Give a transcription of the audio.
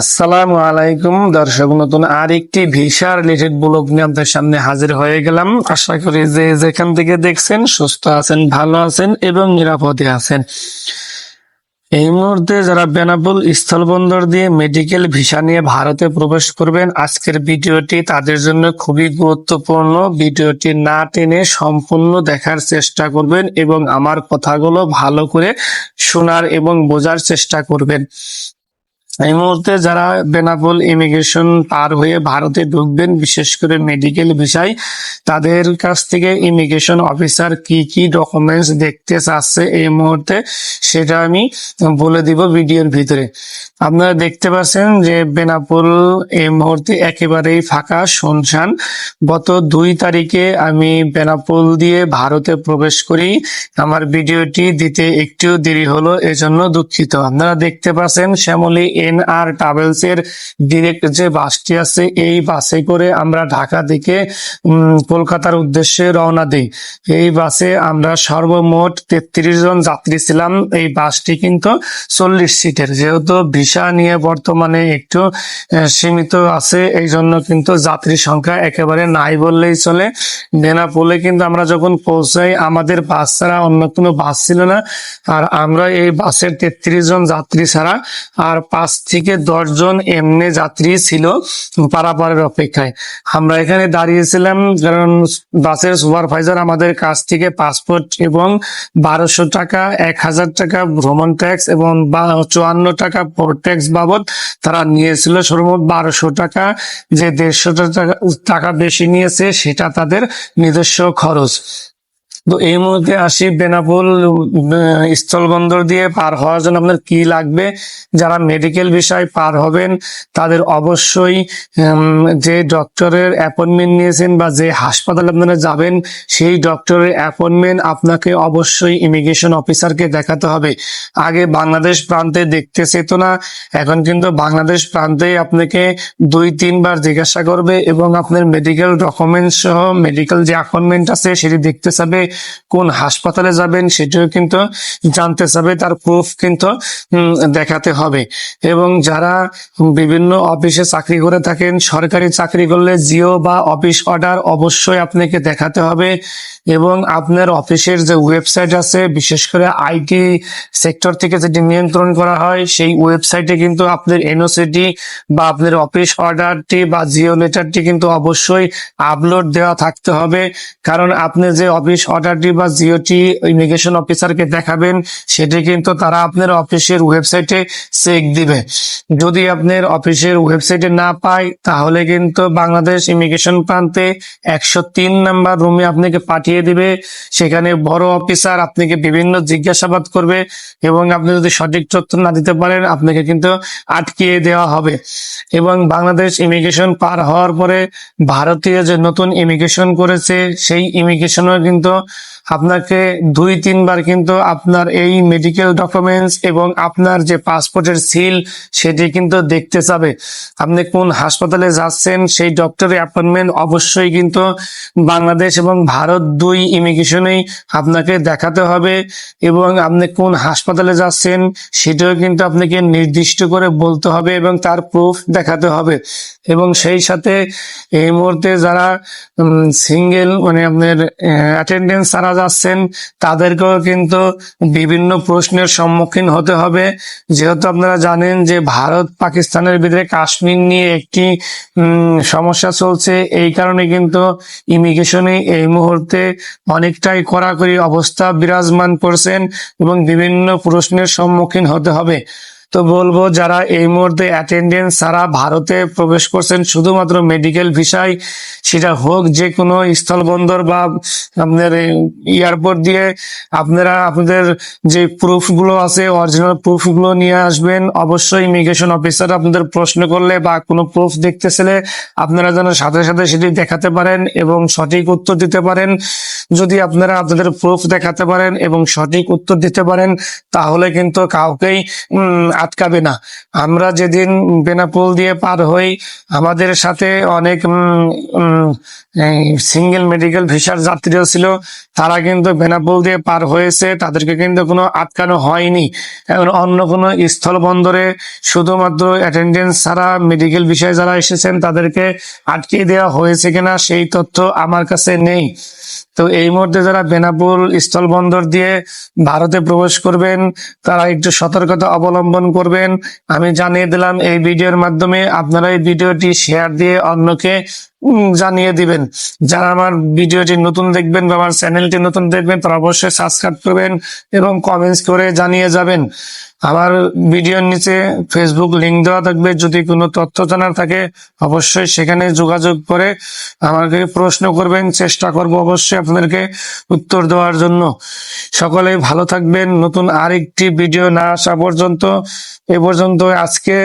আসসালামু আলাইকুম, দর্শক নতুন আরেকটি ভিসা রিলেটেড ব্লগ নিয়ে আপনাদের সামনে হাজির হয়ে গেলাম। আশা করি যে যেখান থেকে দেখছেন, সুস্থ আছেন, ভালো আছেন এবং নিরাপদে আছেন। এই মুহূর্তে যারা বেনাপুল স্থলবন্দর দিয়ে মেডিকেল ভিসা নিয়ে ভারতে প্রবেশ করবেন, আজকের ভিডিওটি তাদের জন্য খুবই গুরুত্বপূর্ণ। ভিডিওটি না টেনে সম্পূর্ণ দেখার চেষ্টা করবেন এবং আমার কথাগুলো ভালো করে শোনার এবং বোঝার চেষ্টা করবেন। এই মুহূর্তে যারা বেনাপোল ইমিগ্রেশন পার হয়ে ভারতে ঢুকবেন, বিশেষ করে মেডিকেল বিষয় তাদের কাছ থেকে ইমিগ্রেশন অফিসার কি কি ডকুমেন্টস দেখতে চাচ্ছে এই মুহূর্তে সেটা আমি বলে দিব ভিডিওর ভিতরে। আপনারা দেখতে পাচ্ছেন যে বেনাপোল এই মুহূর্তে একেবারেই ফাঁকা, শুনশান। গত দুই তারিখে আমি বেনাপোল দিয়ে ভারতে প্রবেশ করি। আমার ভিডিওটি দিতে একটু দেরি হলো, এজন্য দুঃখিত। আপনারা দেখতে পাচ্ছেন শ্যামলী এন আর ট্রাভেলস এর ডিরেক্ট যে বাসটি আছে, এই বাসে করে আমরা ঢাকা থেকে কলকাতার উদ্দেশ্যে রওনা দিই। এই বাসে আমরা সর্বমোট তেত্রিশ জন যাত্রী ছিলাম। এই বাসটি কিন্তু চল্লিশ সিটের। যেহেতু ভিসা নিয়ে বর্তমানে একটু সীমিত আছে এই জন্য কিন্তু যাত্রী সংখ্যা একেবারে নাই বললেই চলে। বেনাপোলে কিন্তু আমরা যখন পৌঁছাই, আমাদের বাস ছাড়া অন্য কোনো বাস ছিল না। আর আমরা এই বাসের তেত্রিশ জন যাত্রী ছাড়া আর পাঁচ থেকে দশ জন এমনি যাত্রী ছিল পারাপারের অপেক্ষায়। আমরা এখানে দাঁড়িয়েছিলাম কারণ বাসের সুপারভাইজার আমাদের কাছ থেকে পাসপোর্ট এবং বারোশো টাকা, এক হাজার টাকা ভ্রমণ ট্যাক্স এবং চুয়ান্ন টাকা পোর্ট ট্যাক্স বাবদ তারা নিয়েছিল। সর্বমোট বারোশো টাকা। যে দেড়শো টাকা টাকা বেশি নিয়েছে সেটা তাদের নিজস্ব খরচ। তো এই মুহূর্তে আসি বেনাপুল স্থলবন্দর দিয়ে পার হওয়ার জন্য আপনার কি লাগবে? যারা মেডিকেল বিষয় পার হবেন, তাদের অবশ্যই যে ডক্টরের অ্যাপয়েন্টমেন্ট নিয়েছেন বা যে হাসপাতালে আপনারা যাবেন, সেই ডক্টরের অ্যাপয়েন্টমেন্ট আপনাকে অবশ্যই ইমিগ্রেশন অফিসারকে দেখাতে হবে। আগে বাংলাদেশ প্রান্তে দেখতে চেত না, এখন কিন্তু বাংলাদেশ প্রান্তে আপনাকে দুই, তিনবার জিজ্ঞাসা করবে এবং আপনার মেডিকেল ডকুমেন্টস সহ মেডিকেল যে অ্যাপয়েন্টমেন্ট আছে, সেটি দেখতে চাবে। কোন হাসপাতালে যাবেন সেটিও কিন্তু জানতে চাবে, তার প্রুফ কিন্তু দেখাতে হবে। এবং যারা বিভিন্ন অফিসে চাকরি করে থাকেন, সরকারি চাকরি করলে জিও বা অফিস অর্ডার অবশ্যই আপনাকে দেখাতে হবে। এবং আপনার অফিসের যে ওয়েবসাইট আছে, বিশেষ করে আইটি সেক্টর থেকে যেটি নিয়ন্ত্রণ করা হয়, সেই ওয়েবসাইটে কিন্তু আপনার এনওসিটি বা আপনার অফিস অর্ডারটি বা জিও লেটারটি কিন্তু অবশ্যই আপলোড দেওয়া থাকতে হবে। কারণ আপনি যে অফিস অর্ডারটি বা জিওটি ইমিগ্রেশন অফিসারকে দেখাবেন, সেটি কিন্তু তারা আপনার অফিসের ওয়েবসাইটে চেক দিবে। যদি আপনার অফিসের ওয়েবসাইটে না পায়, তাহলে কিন্তু বাংলাদেশ ইমিগ্রেশন প্রান্তে একশো তিন নাম্বার রুমে আপনাকে পাঠিয়ে দিবে। সেখানে বড় অফিসার আপনাকে বিভিন্ন জিজ্ঞাসাবাদ করবে এবং আপনি যদি সঠিক তথ্য না দিতে পারেন, আপনাকে কিন্তু আটকিয়ে দেওয়া হবে। এবং বাংলাদেশ ইমিগ্রেশন পার হওয়ার পরে ভারতীয় যে নতুন ইমিগ্রেশন করেছে, সেই ইমিগ্রেশনও কিন্তু আপনাকে দুই, তিনবার কিন্তু আপনার এই মেডিকেল ডকুমেন্টস এবং আপনার যে পাসপোর্টের সিল সেটি কিন্তু দেখতে চাবে। আপনি কোন হাসপাতালে যাচ্ছেন সেই ডক্টরের অ্যাপয়েন্টমেন্ট অবশ্যই কিন্তু বাংলাদেশ এবং ভারত দুই ইমিগ্রেশনেই আপনাকে দেখাতে হবে এবং আপনি কোন হাসপাতালে যাচ্ছেন সেটাও কিন্তু আপনাকে নির্দিষ্ট করে বলতে হবে এবং তার প্রুফ দেখাতে হবে। এবং সেই সাথে এই মুহূর্তে যারা সিঙ্গেল মানে আপনার অ্যাটেন্ডেন্স ছাড়া যাচ্ছেন, তাদেরকেও কিন্তু বিভিন্ন প্রশ্নের সম্মুখীন হতে হবে। যেহেতু আপনারা জানেন যে ভারত পাকিস্তানের ভিতরে কাশ্মীর নিয়ে একটি সমস্যা চলছে, এই কারণে কিন্তু ইমিগ্রেশনে এই মুহূর্তে অনেকটাই কড়াকড়ি অবস্থা বিরাজমান করছেন এবং বিভিন্ন প্রশ্নের সম্মুখীন হতে হবে। তো বলব, যারা এই মুহূর্তে অ্যাটেন্ডেন্স ছাড়া ভারতে প্রবেশ করছেন, শুধুমাত্র মেডিকেল ভিসায় সেটা হোক যে কোনো স্থলবন্দর বা আপনার এয়ারপোর্ট দিয়ে আপনারা আপনাদের যে প্রুফগুলো আছে অরিজিনাল প্রুফগুলো নিয়ে আসবেন। অবশ্যই ইমিগ্রেশন অফিসার আপনাদের প্রশ্ন করলে বা কোনো প্রুফ দেখতে চাইলে আপনারা যেন সাথে সাথে সেটি দেখাতে পারেন এবং সঠিক উত্তর দিতে পারেন। যদি আপনারা আপনাদের প্রুফ দেখাতে পারেন এবং সঠিক উত্তর দিতে পারেন, তাহলে কিন্তু কাউকেই আটকাবে না। আমরা যেদিন বেনাপোল দিয়ে পার হই, আমাদের সাথে অনেক সিঙ্গেল মেডিকেল ভিসার যাত্রীও ছিল। তারা কিন্তু বেনাপোল দিয়ে পার হয়েছে, তাদেরকে কিন্তু কোনো আটকানো হয়নি। এখন অন্য কোনো স্থল বন্দরে শুধুমাত্র অ্যাটেন্ডেন্স ছাড়া মেডিকেল বিষয়ে যারা এসেছেন, তাদেরকে আটকে দেওয়া হয়েছে কিনা সেই তথ্য আমার কাছে নেই। তো এই মুহূর্তে যারা বেনাপুর স্থল বন্দর দিয়ে ভারতে প্রবেশ করবেন, তারা একটু সতর্কতা অবলম্বন করবেন। আমি জানিয়ে দিলাম এই ভিডিওর মাধ্যমে আপনারা এই ভিডিওটি শেয়ার দিয়ে অন্যকে জানিয়ে দিবেন। যারা আমার ভিডিওটি নতুন দেখবেন বা আমার চ্যানেলটি নতুন দেখবেন, তারা অবশ্যই সাবস্ক্রাইব করবেন এবং কমেন্টস করে জানিয়ে যাবেন। আমার ভিডিওর নিচে ফেসবুক লিঙ্ক দেওয়া থাকবে। যদি কোনো তথ্য জানার থাকে, অবশ্যই সেখানে যোগাযোগ করে আমাকে প্রশ্ন করবেন। চেষ্টা করব অবশ্যই আপনাদেরকে উত্তর দেওয়ার জন্য। সকলে ভালো থাকবেন। নতুন আরেকটি ভিডিও না আসা পর্যন্ত, এ পর্যন্ত আজকে